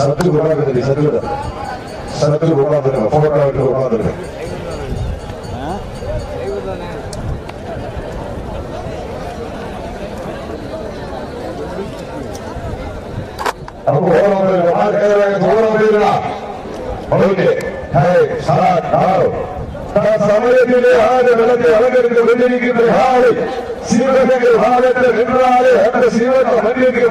சத்து உட்காந்துருக்கு சத்து சத்து உட்காந்துருங்க போட்டோ விட்டு உட்காந்துருங்க சமயத்திலே ஆடு விளக்கை அலங்கரித்து கொண்டிருக்கின்ற சிவகங்கை நின்றாலே அந்த மனிதனுக்கு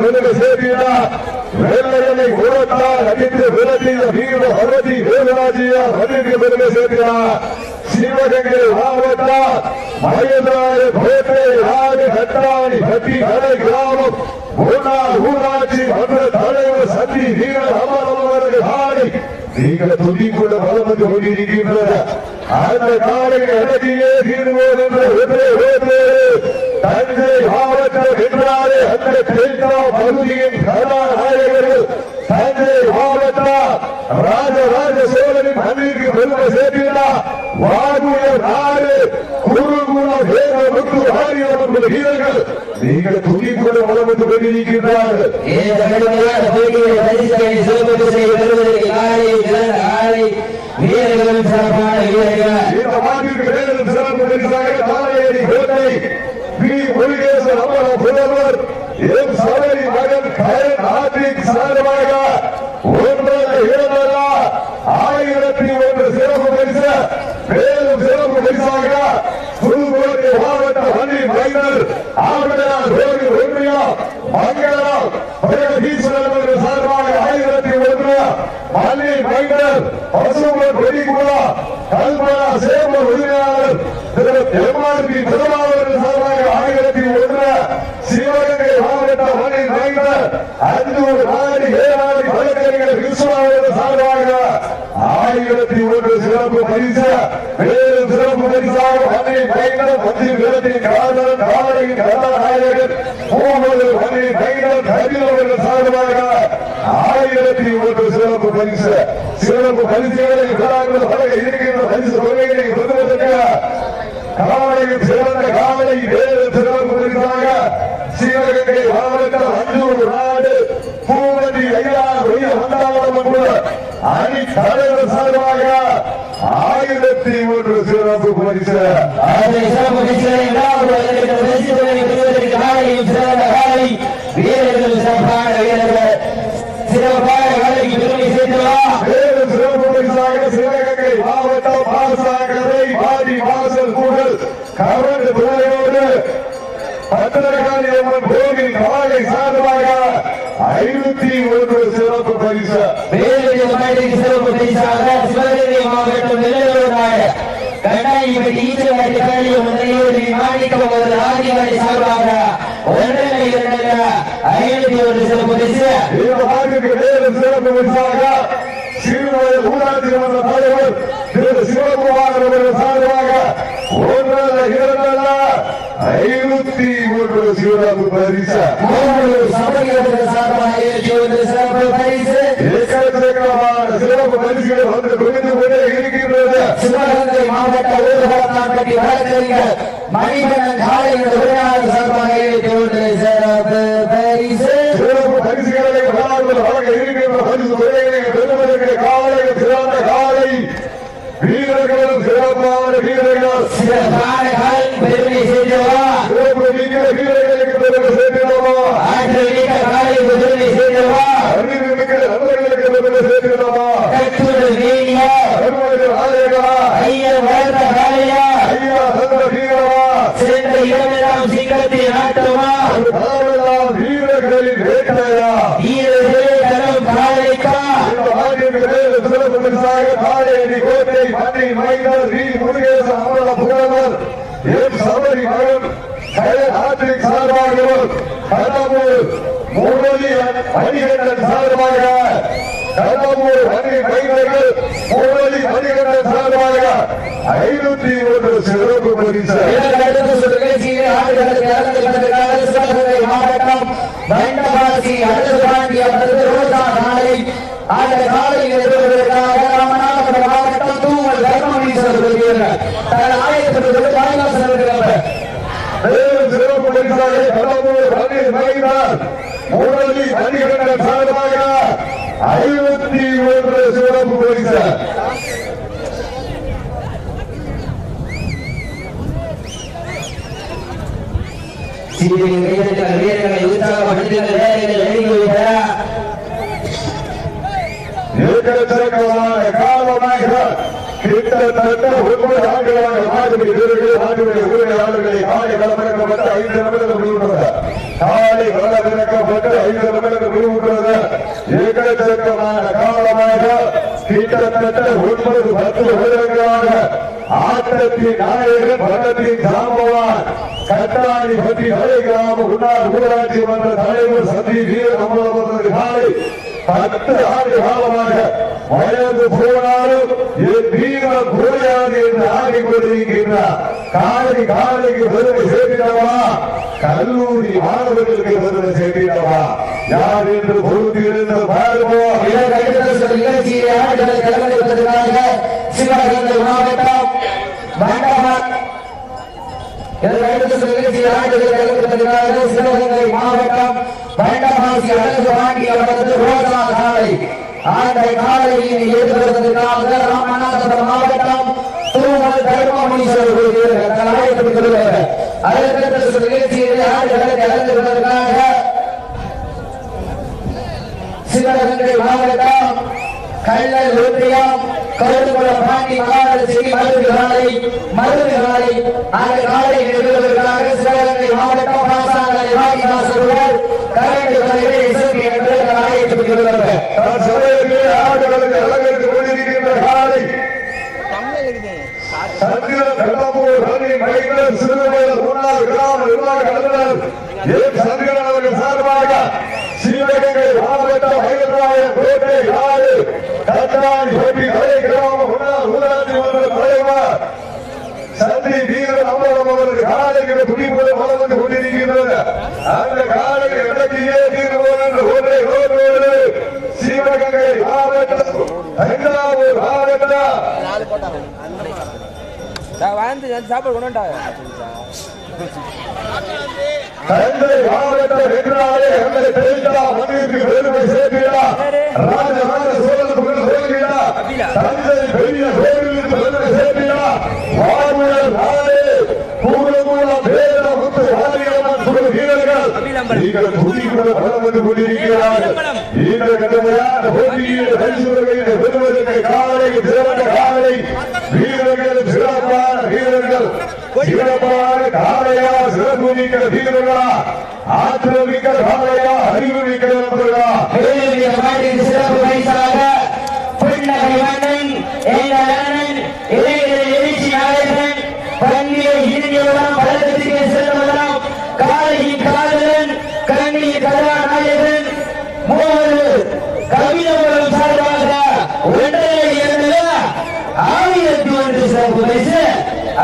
வெள்ளையனை கூறத்தால் அடித்து விரட்டிய வீர பகவதி வேதராஜியா மனிதனுக்கு பெருமை சேர்க்கிறார். சிவகங்கை மாவட்டம் மகேந்திராய கோட்டை ஆடு கட்டாணி கட்டி கடை கிராமம். முன்னாள் ஊராட்சி மன்ற தலைவர் நீங்கள் துதிக்குள்ள பலம் கொண்டிருக்கின்றன அந்த காலை அழகியே தீர்வோம் என்ற ஒன்றே தஞ்சை மாவட்டம் என்றாலே அந்த தென்கா பகுதியின் கதாநாயகர்கள் தஞ்சை மாவட்டம் ராஜராஜ சோழனின் மண்ணிற்கு பெருமை சேர்க்கிறார் வாகுய நாடு குருகுலம் வேத முத்து ஆரியவர்கள் வீரர்கள் நீங்கள் துதிக்குள்ள பலம் வந்து கொண்டிருக்கிறார்கள் இந்த கடுமையான போட்டியை பரிசுகளை சிறப்பு செய்ய பெறுவதற்கு காலை சிறந்த காலை வீரர்களும் சிறப்பான வீரர்கள். இந்த மாட்டிற்கு மேலும் சிறப்பு பரிசாக தாரையடி கோட்டை பி முருகேசன் அமர புலவர் எம் சபரி மகன் கயன் ஆதிக் சார்பாக ஒன்றல்ல இரண்டல்ல ஆயிரத்தி ஒன்று சிறப்பு பரிசு மேலும் சிறப்பு பரிசாக புதுக்கோட்டை மாவட்ட வண்டி மைனர் ஆவடையார் ரோடு ஒன்றியா மங்களம் பிரகதீஸ்வரர் அவர்கள் சார்பாக ஆயிரத்தி ஒன்று மல்லி மைனர் பசுமன் வெடிகுலா கல்பனா சேமர் உரிமையாளர் திரு எம்ஆர்பி திருமாவளவன் சார்பாக ஆயிரத்தி ஒன்று சிவகங்கை மாவட்ட வண்டி மைனர் அஞ்சூர் நாடு ஏழாடி வழக்கறிஞர் விஸ்வநாதன் சார்பாக ஆயிரத்தி ஒன்று சிறப்பு பரிசு மேலும் சிறப்பு பரிசாக வண்டி மைனர் மத்திய வீரத்தின் காதலன் காவலின் கதாநாயகன் மூவது வண்டி மைனர் கபிலவர்கள் சார்பாக ஆயிரத்தி ஒன்று சிறப்பு பரிசு. சிறப்பு பரிசுகளை விழாக்கள் வழங்க இருக்கின்ற பரிசு தொகைகளை பெறுவதற்கு காவலையில் சிறந்த காவலை வேறு சிறப்பு பரிசாக சிவகங்கை மாவட்டம் அஞ்சூர் நாடு பூவதி ஐயா ஒய்ய வந்தாவளம் அணி தலைவர் சார்பாக ஆயிரத்தி ஒன்று சிறப்பு பரிசு அந்த சிறப்பான வீரர்கள் சிறப்பான வேலைக்கு பெருமை சிறப்பு பரிசாக சிவகங்கை மாவட்டம் வாசல் கூடல் கவர்ந்து துறையோடு அம்மன் கோவில் காலை சார்பாக ஐநூத்தி ஒன்று சிறப்பு பரிசு வேலூர் மாவட்டத்திற்கு சிறப்பு பரிசாக சிவகங்கை மாவட்டம் நாடு கண்ணாடிப்பட்டி ஈச்சவாடி காளியம் முன்னையோடு மாணிக்கம் ஒரு ஆதிவாடி சார்பாக ஒன்றரை இரண்டல்ல ஐநூத்தி ஒரு சிறப்பு பரிசு. இந்த நாட்டுக்கு மேலும் சிறப்பு பரிசாக சிறுவயல் ஊராட்சி மன்ற தலைவர் திரு சிவகுமார் அவர்கள் சார்பாக ஐநூத்தி ஒன்று சிறப்பு பரிசு. சிறப்பு சிறப்பு வந்து குவிந்து கொண்டே இருக்கின்றது சிவகங்கை மாவட்ட ஊர்வலத்தாம்பட்டி வழக்கறிஞர் மணிகண்டன் காலையில் உரையாடல் சார்பாக ஐநூத்தி ஒன்று சிறப்பு பரிசு சிறப்பு பரிசுகளை விழாவில் வழங்க இருக்கின்ற பரிசு தொகைகளை பெறுவதற்கு காலை சிறந்த காலை வீரர்களும் சிறப்பான வீரர்கள் சிறப்பான காலம் பெருமை செய்தவா சிறப்பு மிக்க வீரர்களுக்கு பெருமை சேர்க்கிறோமா ஆற்றல் மிக்க காலை பெருமை செய்தவா அறிவு மிக்க நண்பர்களுக்கு பெருமை சேர்க்கிறோமா கட்டுடல் வேணியா அருமையில் ஆலயங்களா ஐயர் வளர்த்த காலையா ஐயா சந்திர வீரமா சிறந்த இடமெல்லாம் சிங்கத்தில் நாட்டமா காவலாம் வீரர்களின் வேட்டையா வீரர்களே தரம் காலைக்கா இந்த ஆண்டிற்கு மேல் சிறப்பு பரிசாக காலேரி கோட்டை மணி மைனர் வி முருகேசன் அமல புகழவர் எம் சபரி மகன் கயல் சார்பாகவும் கடம்பூர் முரளி மணிகண்டன் சார்பாக கடம்பூர் மணி மைனர்கள் முரளி மணிகண்டன் சார்பாக ஐநூத்தி ஒன்று சிறப்பு பரிசு மாவட்டம் வைண்டவாசி அடுத்த பாண்டிய அடுத்த ரோஜா நாளை அந்த ராமநாதபுரம் மாவட்டம் தூவல் தன் மேலும் சிறப்பு பரிசாக கடம்பூர் மணி மைனர் முரளி மணிகண்டன் சார்பாக ஐம்பத்தி ஒன்று சிறப்பு பரிசு வீரர்கள் வேலைகள் எழுதி ஏக்கச்சக்கமான காலமாக கிட்டத்தட்ட ஒன்பது ஆண்டுகளாக மாடுபடி வீரர்கள் மாடுபடி உரிமையாளர்களை காலை களமிறக்கப்பட்ட ஐந்து நிமிடங்கள் முடிவுற்றது காலை களமிறக்கப்பட்டு ஐந்து நிமிடங்கள் முடிவுற்றது ஏக்கச்சக்கமான காலமாக கிட்டத்தட்ட ஒன்பது பத்து வருடங்களாக ஆட்டத்தின் நாயகன் பட்டத்தின் சாம்பவான் கட்டாணி பற்றி மலை கிராம முன்னாள் ஊராட்சி மன்ற தலைவர் சந்தி வீர அமலவர்கள் காலை பத்து ஆண்டு காலமாக வயது போனாலும் என் வீரம் குறையாது என்று ஆடிக் காலை காலைக்கு பெருமை சேர்த்திடவா? கல்லூரி மாணவர்களுக்கு பெருமை சேர்த்திடவா? யார் என்று பொறுத்து பாருவோம் நிகழ்ச்சியை ஆடுகளை கலந்துவதற்காக சிவகங்கை மாவட்டம் மண்டபம் சிவகங்கை மாவட்டம் மண்டபாசி அழகு வாங்கி ரோஜா காலை அந்த காலையில் ஏற்படுவதற்காக ராமநாதபுரம் மாவட்டம் தூமல் தர்மமுனீஸ்வரர் கோயில் கலாயத்துக்கு கொள்வார் அதற்கு சிவகங்கை மாவட்டம் கள்ளல் ஒன்றியம் கருதுகுளம் பாண்டி மகாநகர மருது காலை மருது காலை அந்த காலை சிவகங்கை மாவட்டம் பாசாங்கலை வாடிவாசல் கரண்டு கலைகளை சார்பாக சிவகங்கை மாவட்டம் ஐதராபாத் கோட்டை நாடு கட்டாணி கோட்டி கலை கிராம முன்னாள் ஊராட்சி மன்ற தலைவர் சந்தி வீரர் அமரம் அவர்கள் காலைகளை துடிப்பது வளர்ந்து கொண்டிருக்கிறது அந்த காலையை இடக்கியே தீர்வோம் என்று ஒன்றை சிவகங்கை மாவட்டம் தஞ்சாவூர் மாவட்டம் வாழ்ந்து சாப்பாடு கொண்டு தந்தை மாவட்டம் என்றாலே எங்களை தெரிந்தா மண்ணிற்கு பெருமை சேர்க்கிறா. ராஜராஜ சோழன் புகழ் சொல்கிறா. தந்தை பெரிய கோவிலுக்கு பெருமை சேர்க்கிறா வாழ்வுடன் நாளே பூலமூலம் வேத முத்து வாரியம்மன் புகழ் வீரர்கள் நீங்கள் பலம் வந்து கொண்டிருக்கிறார்கள். இந்த கடுமையான போட்டியில் பரிசுகளை பெறுவதற்கு காலை சிறந்த காலை. வீரர்கள் சிறப்பான வீரர்கள். சிறப்பான காலையா சிறப்பு மிக்க வீரர்களா. ஆற்றல் மிக்க காலையா அறிவு மிக்க நண்பர்களா சிறப்பு பரிசாக எங்கள் அண்ணன் இளைஞர் எழுச்சி நாயகன் பங்கியை இந்தியவரம் பழக்கத்திற்கு செல்வதரம் காலையின் காதலன் கண்ணியின் கதாநாயகன் மூன்று கவிதபுரம் சார்பாக ஒன்றரை இரண்டு ஆயிரத்தி ஒன்று சிறப்பு பரிசு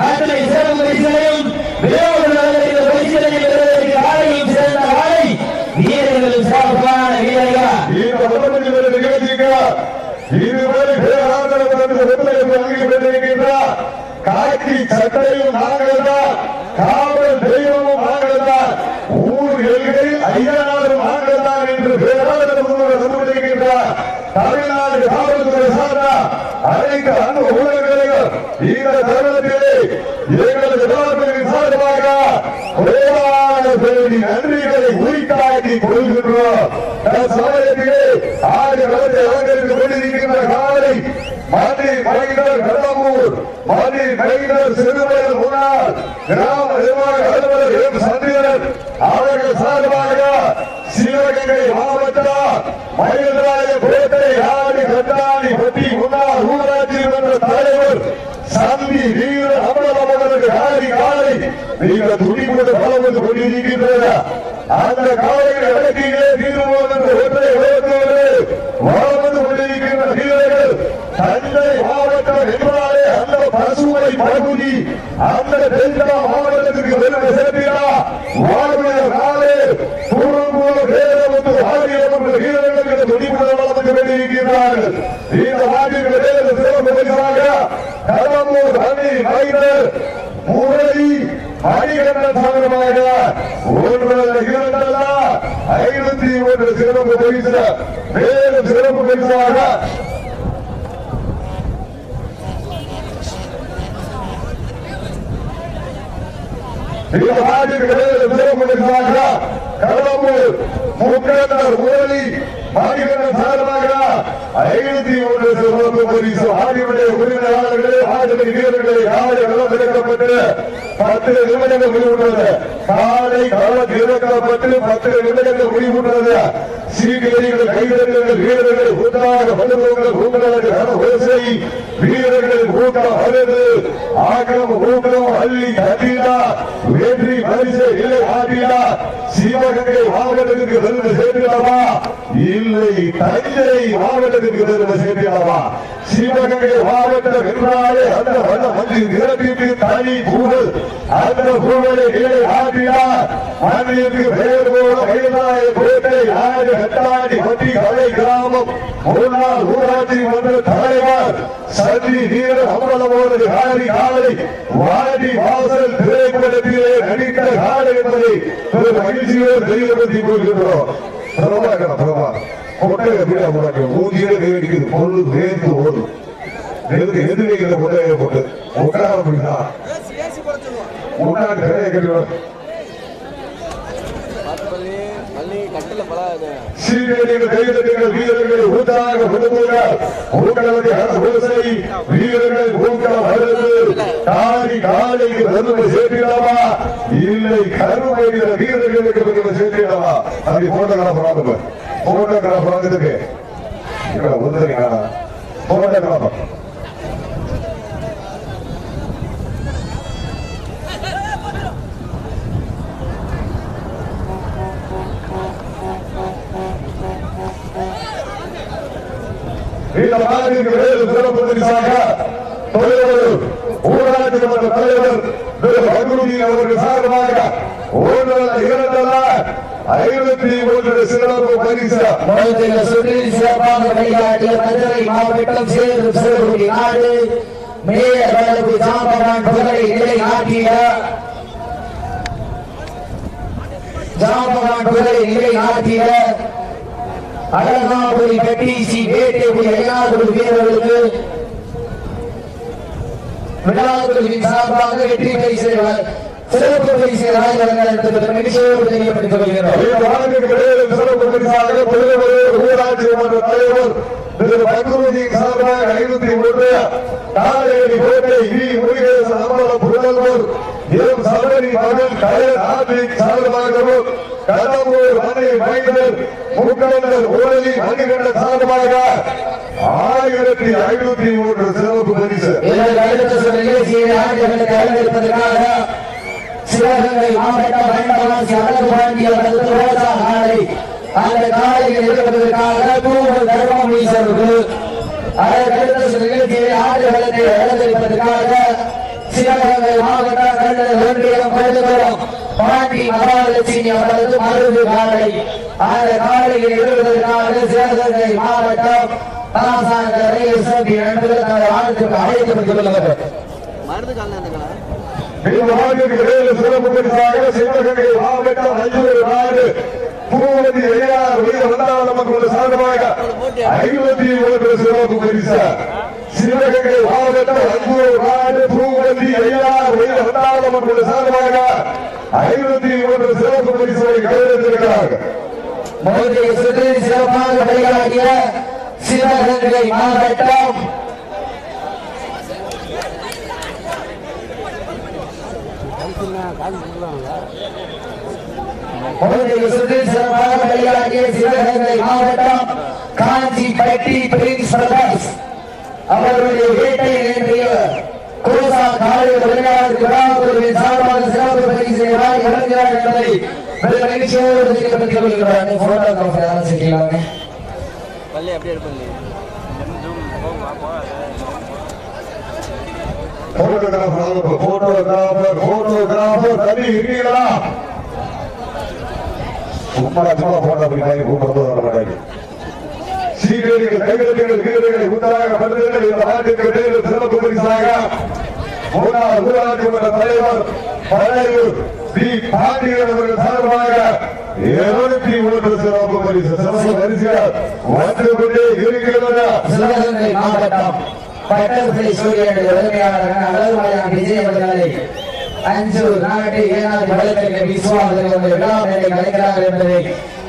அத்தனை சிறப்பு பரிசுகளையும் விளையாடுவதற்கு பரிசுகளை பெறுவதற்கு காலையும் சிறந்த காலை வீரர்களும் சிறப்பான வீரர்கள் இந்த முதலமைச்சர் இவரை நிகழ்ச்சிக்கிறார் இதுவரை பேராதரவு தந்து ஒத்துழைப்பு வழங்கி கொண்டிருக்கின்றார் காக்கி சட்டையும் நாங்கள் தான் காவல் தெய்வமும் நாங்கள் தான் ஊர் எல்கையில் ஐயனாரும் நாங்கள் தான் என்று பேராதரவு தமிழ்நாடு காவல்துறை சார்ந்தா அனைத்து அன்பு ஊழல்களையும் இந்த தருணத்திலே எங்களது கவர்மெண்ட் சார்பாக குறைவான நன்றிகளை உரித்தாக்கி கொள்கின்றோம். சமயத்திலே ஆறு அலங்கரித்துக் கொண்டிருக்கின்ற காலை மதுரை மைனர் கடம்பூர் மதுரை மைனர் சிறுவயல் முன்னாள் கிராம நிர்வாக அலுவலர் எம் சந்திரன் அவர்கள் சார்பாக சிவகங்கை மாவட்டம் மயிலாய கோட்டை கண்டாணி பற்றி முன்னாள் ஊராட்சி மன்ற தலைவர் சந்தி வீர அமலவர்களுக்கு யாரி காலை நீங்கள் துணி கொண்டு பலம் வந்து கொண்டிருக்கின்றன அந்த காலையில் அடக்கியே தீர்மானம் என்ற ஒன்றை உயர்த்துவது வளம் வந்து கொண்டிருக்கின்ற வீரர்கள் தஞ்சை மாவட்டம் என்றாலே அந்த பசுமை பகுதி அந்த டெல்டா மாவட்டத்திற்கு பெருமை சேர்த்தீரா வாழ்வியல் நாளே பூர்வ வேதமுத்து ஆகியவர்கள் வீரர்களுக்கு துடிப்பது வளம் வந்து கொண்டிருக்கிறார்கள் இந்த நாட்டிற்கு வேறு சிறப்பு பரிசாக கடம்பூர் அணி மைனர் முரளி மணிகண்ட சாதனமாக ஒன்று இரண்டல்ல ஐநூத்தி ஒன்று சிறப்பு பரிசு மேலும் சிறப்பு பரிசாக இந்த நாட்டுக்கு சிறப்பு பரிசாக கடலூர் முக்கண்ணர் முரளி மணிகண்டன் சார்பாக ஐநூத்தி ஒன்று சிறப்பு பரிசு. ஆடியுடைய உரிமையாளர்களே ஆடிமை வீரர்களே காலை களம் இறக்கப்பட்டு பத்து நிமிடங்கள் முடிவுற்றது. காலை களம் இறக்கப்பட்டு பத்து நிமிடங்கள் முடிவுற்றது. சீக்கிரங்கள் கைவிரல்கள் வீரர்கள் உண்டாக வலுவங்கள் உங்களது வரிசை. வீரர்கள் கூட்டம் அழுது ஆக்கம் ஊக்கம் அள்ளி கட்டிடா வெற்றி பரிசு இல்லை ஆடியா சிவகங்கை மாவட்டத்திற்கு வெறும் சேர்க்கலாமா இல்லை தஞ்சை மாவட்டத்திற்கு வெறும் சேர்க்கலாமா சிவகங்கை மாவட்டம் என்றாலே அந்த வண்ண மஞ்சள் நிரப்பிட்டு தனி பூவல் அந்த பூவலை இல்லை மண்ணிற்கு பெயர் போல வயதாய கோட்டை ஆறு கட்டாடி பட்டி கலை கிராமம். முன்னாள் ஊராட்சி மன்ற தலைவர் சதி வீர அம்பலமோடு காரி காலை வாடி வாசல் திரைப்படத்திலே நடித்த காலை என்பதை ஒரு மகிழ்ச்சியோடு தெரியப்படுத்திக் கொள்கிறோம் பிரபாகர பிரபா கொட்டையை ஊதியில வேடிக்குது பொருள் ஓடும் எதிரிகளை கொட்டையை போட்டு? உட்கார கரையை கட்டி பண்ணி கட்டில் பழகாது சீரியர்கள் கைதட்டுங்கள் வீரர்கள் ஊட்டாக விடுமுறை ஊக்கலவதி அரசை வீரர்கள் ஊக்கம் அழுது காரி காலைக்கு பெருமை சேர்த்திடலாமா இல்லை கருமை வீரர்களுக்கு பெருமை சேர்த்திடலாமா அப்படி போட்டோகிராஃபர் போட்டோகிராஃபர் வந்துருக்கு வந்துருக்கா போட்டோகிராஃபர் இந்த நாட்டிற்கு வேறு சிறப்பு பரிசாக தொழிலர் ஊராட்சி மன்ற தலைவர் திரு பகுதி அவர்கள் சார்பாக ஒன்றல்ல இரண்டல்ல ஐநூத்தி ஒன்று சிறப்பு பரிசு. முதலில் சுற்றில் சிறப்பாக விளையாட்டிய மதுரை மாவட்டம் சிறுகுடி நாடு. மேயர் புகழை ஜாம்பவான் புகழை நாட்டிய அழகாபுரி கட்டீசி வேட்டைபுரி அயனாபுரி வீரர்களுக்கு விழாக்குழுவின் சார்பாக வெற்றி பரிசு சிறப்பு பரிசு நிகழ்ச்சியோடு தெரியப்படுத்திக் கொள்கிறோம். சிறப்பு பரிசாக ஊராட்சி மன்ற தலைவர் திரு சார்பாக ஐநூத்தி ஒன்று கோட்டை வி. முருகேசன் எம் சபரி மகன் கயல் ஆபி சார்பாகவும் கடம்பூர் மனை மைந்தர் முக்கடந்தர் ஊழலி மணிகண்ட சார்பாக ஆயிரத்தி ஐநூத்தி மூன்று சிறப்பு பரிசு. சிவகங்கை மாவட்டம் வேண்டவாசி அழகு பாண்டிய காலை அந்த காலையில் இருப்பதற்காக தர்மம் சிவகங்கை மாவட்டம் கண்டது ஒன்றியம் பழுதுபுரம் பாண்டி மகாலட்சுமி அவரது மருது காலை அந்த காலையில் இருப்பதற்காக சிவகங்கை மாவட்டம் தாசாங்கரை எஸ்எபி என்பதற்காக வாழ்த்துக்கு அழைக்கப்பட்டுக் கொள்ளுங்கள் மருந்து காலில் இருந்துக்கலாம் இந்த நாட்டிற்கு சிறப்பு பரிசாக சிவகங்கை மாவட்டம் அஞ்சூர் நாடு பூவதி ஐயார் வீர வந்தால் நமக்கு ஒரு சார்பாக ஐம்பத்தி ஒன்று சிறப்பு பரிசு சிவகங்கை மாவட்டம் அஞ்சூர் நாடு பூவதி ஐயார் வயது வந்தால் நமக்கு சார்பாக ஐம்பத்தி ஒன்று சிறப்பு பரிசுகளை கையெழுத்திருக்கிறார்கள். மதுரை சுற்றி சிறப்பாக விளையாடிய சிவகங்கை மாவட்டம். காசு சுற்றி சிறப்பாக விளையாடிய சிவகங்கை மாவட்டம். காஞ்சிப்பட்டி பிரின்ஸ் பிரதர்ஸ் அவர்களுடைய வேட்டை நின்றிய கோசா காலை விளையாடு விழாக்குழுவின் சார்பாக சிறப்பு பரிசை வழங்குகிறார் என்பதை வெகு மகிழ்ச்சியோடு தெரியப்படுத்திக் கொள்கிறார் போட்டோகிராஃபர் யாரும் செய்யலாமே பள்ளி அப்படியே எடுப்பள்ளி போட்டோகிராஃபர் போட்டோகிராஃபர் போட்டோகிராஃபர் தனி இருக்கீங்களா சும்மா போட்டோ பிடிக்காங்க கூப்பிடுறது வர மாட்டாங்க சீக்கிரங்கள் கைவிளக்குகள் வீரர்களை உண்டாக பல்வேறு இந்த நாட்டுக்கு வேறு சிறப்பு பரிசாக முன்னாள் ஊராட்சி மன்ற தலைவர் பழையூர் பி பாண்டியன் அவர்கள் சார்பாக இருநூத்தி மூன்று சிறப்பு பரிசு சிறப்பு பரிசுகள் வந்து கொண்டே இருக்கின்றன. சிவகங்கை மாவட்டம் பட்டப்பள்ளி சூரியன் உரிமையாளர்கள் அழகுமலையான் விஜய் அவர்களை அஞ்சு நாட்டு ஏழாவது வழக்கறிஞ விஸ்வாசர்கள் கலைக்கிறார்கள் என்பதை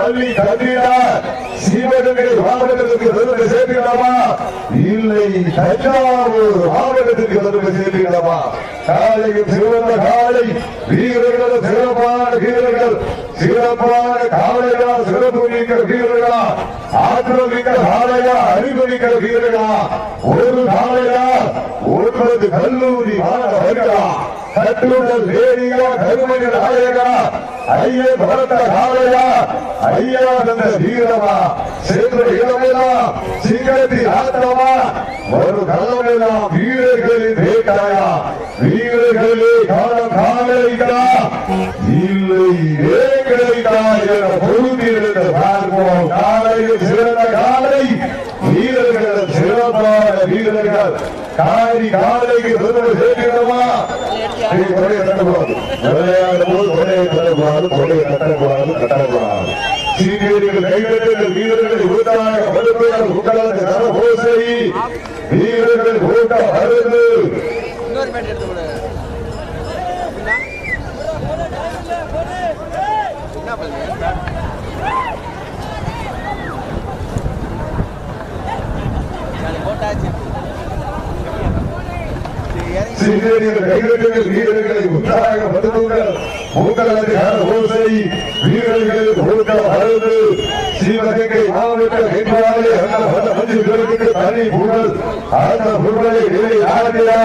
கல்வி கல்வியா சீவகங்களை மாவட்டத்திற்கு தொடர்பு சேர்க்கலாமா இல்லை தஞ்சாவூர் மாவட்டத்திற்கு தொடர்பு சேர்க்கலாமா காலையில் சிறந்த காலை வீரர்கள் சிறப்பான வீரர்கள் சிறப்பான காலையா சிறப்பு மிக்க வீரர்களா ஆற்றல் காலையா அறிவமிக்க வீரர்களா? ஒரு காலையா ஒன்பது கல்லூரி மாணவர்களா? கட்டுடல் வேடியா கருமணி நாயகா ஐயே பரத்த காலையா ஐயா தந்த வீரமா சென்ற இடமெல்லாம் சிங்கத்தி ஆட்டமா ஒரு கல்லமெல்லாம் வீரர்களின் வேட்டாயா வீரர்களே காலம் காலைகளா இல்லை வேலைகளா என பொருந்திருந்த பார்ப்போம். காலையில் சிறந்த காலை வீரர்கள் சிறப்பான வீரர்கள் காரி காலைக்கு பெருமை சேர்க்கிறோமா கொடையை கட்டக்கூடாது விளையாடும் போது கொடையை கட்டக்கூடாது கொடையை கட்டக்கூடாது கட்டக்கூடாது சீனியர்கள் கைதட்டல் வீரர்கள் உற்சாக படுக்கையால் உங்களது கரபோசை வீரர்கள் கூட்டம் அருது இன்னொரு பேட் எடுத்து கொடு என்ன பண்ணு சரி, இறங்கி வீரர்களை உற்சாக படுத்துங்கள் உங்களது கரபோசை வீரர்கள் கூட்டம் அருது சிவகங்கை மாவட்ட வென்றாலே அந்த பேருக்கு தனி புகழ் அந்த புகழை நிலை ஆடியா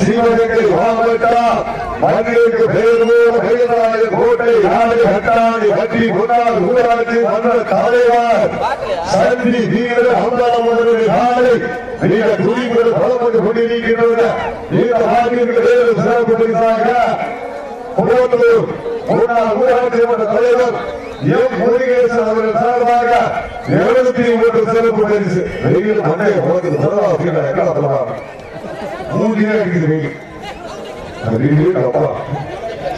சிவகங்கை மாவட்டம் மண்ணிற்கு பேர் போல பெயராய கோட்டை நாடு கட்டாணி பற்றி முன்னாள் ஊராட்சி மன்ற தலைவர் சந்தி வீர அம்பலமுடைய நாளை மிக துணிவுடன் பலப்பட்டு கொண்டிருக்கின்றன இந்த நாட்டிற்கு வேறு சிறப்பு முன்னாள் ஊராட்சி மன்ற தலைவர் எம் முருகேசன் அவர்கள் சார்பாக எழுபத்தி மூன்று சிறப்பு பரிசு. வெயில் மண்ணை போகுது சொல்லலாம் அப்படின்னா என்ன சொல்லலாம் மூலியா இருக்குது வெயில். வெயில் அப்பா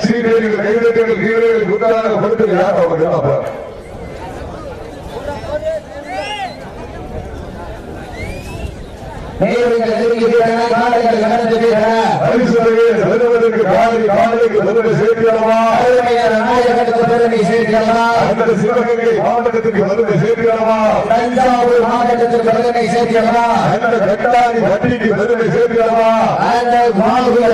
சீனியர்கள் கைதட்டங்கள் வீரர்கள் குண்டாக படுத்து யார் அவங்க அப்பா காலைக்கு பெருமை சேர்க்கிறோமா தஞ்சாவூர் மாவட்டத்திற்கு பெருமை சேர்க்கிறமா வட்டிக்கு பெருமை சேர்க்கிறோமா மாவட்ட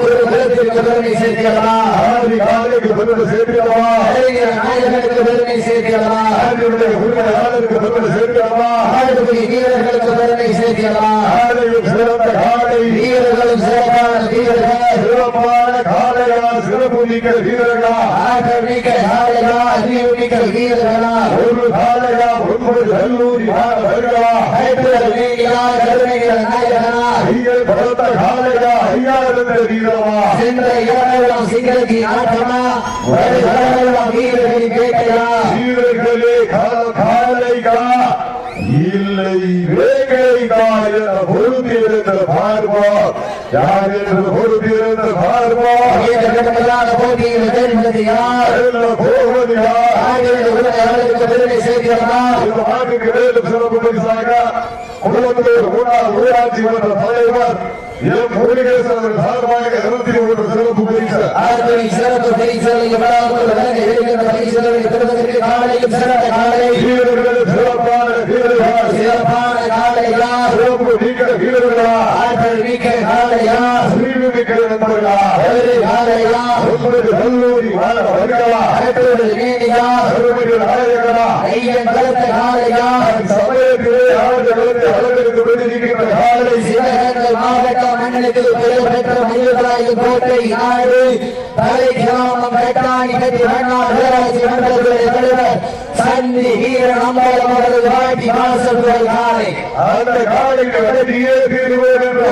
குழுக்களுக்கு பெருமை சேர்க்கிறமா காலை காலைக்கு பெருமை சேர்க்கிறோமா அறிஞர் நாயகனுக்கு பெருமை சேர்க்கிறமா ஆண்டியுடைய உரிமையாளருக்கு பெருமை சேர்க்கிறோமா ஆடுபடி வீரர்களுக்கு பெருமை சேர்க்கிறமா காலையும் சிறந்த காலை வீரர்களும் சிறப்பான வீரர்கள். சிறப்பான காலையா சிறப்பு மிக்க வீரர்களா? ஆற்றல் மிக்க காளையா அறிவு மிக்க வீரர்களா? ஒரு காலையா ஒன்பது கல்லூரி நாயகனா ஐயர் பலத்த காலையா ஐயா இருந்த வீரமா? சென்ற இடமெல்லாம் சிங்கத்தின் ஆட்டமா? வீரர்களின் வேட்டையா வீரர்களே கால- காலைகளா இல்லை வேகைகளா என பொறுத்திருந்த பார்ப்போம் யார் என்று பொறுத்திருந்த பார்ப்போம் வீரர்களுக்கான போட்டியில் வெல்வது யார் போவது யார் ஆகியோர் உரிமையாளருக்கு பெருமை சேர்க்கிறமா இந்த நாட்டுக்கு மேலும் சிறப்பு பரிசாக குடும்பத்தோடு முன்னாள் ஊராட்சி மன்ற தலைவர் எம் முருகேசன் அவர்கள் சார்பாக இருபத்தி மூன்று சிறப்பு பரிசு ஆர்மி சிறப்பு வீரர்கள் சிறப்பான வீரர்கள். சிறப்பான காலையா சிறப்பு மிக்க வீரர்களா? ஆற்றல் மிக்க காலையா மிக்க நண்பர்களா? காலையா கல்லூரி ஆற்றல் நீடியா நாயகனா? ஐயன் காலையா அளவிற்கு காலை சிவகங்கை மாவட்ட மண்ணுக்கு பெயர் பெற்ற மயில்களாய் கோட்டை நாடு தலை கிராமம் கட்டாணி கட்டி மன்னார் ஊராட்சி மன்றத்துடைய தலைவர் சந்தி வீரன் அம்பலம் அவரது வாட்டி பாலசத்துவல் காலை அந்த காலைக்கு வழங்கியே தீர்வோம் என்ற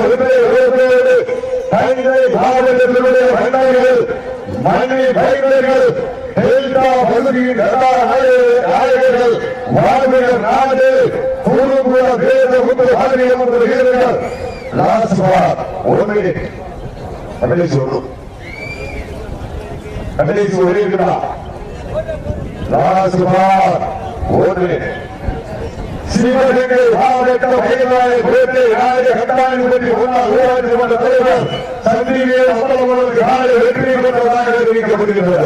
தங்களை பாரதத்தினுடைய மன்னர்கள் மண்ணை பயந்தர்கள் டெல்டா பகுதியின் நாயகர்கள் வாழ்வியர் நாடு குறும்புற பேத முத்து ஆதிரியம் என்ற வீரர்கள். லாஸ்ட் பார் ஒன்று கடைசி ஒன்று கடைசி ஒரு இருக்கிறா ஒன்று சிவகங்கை மாவட்ட வயதாய பேட்டை நாயக கட்டாயம் முன்னாள் ஊராட்சி மன்ற தலைவர் சந்திரிகே அம்பலமலர் காலை வெற்றி பெற்றதாக தெரிவிக்கப்படுகிறது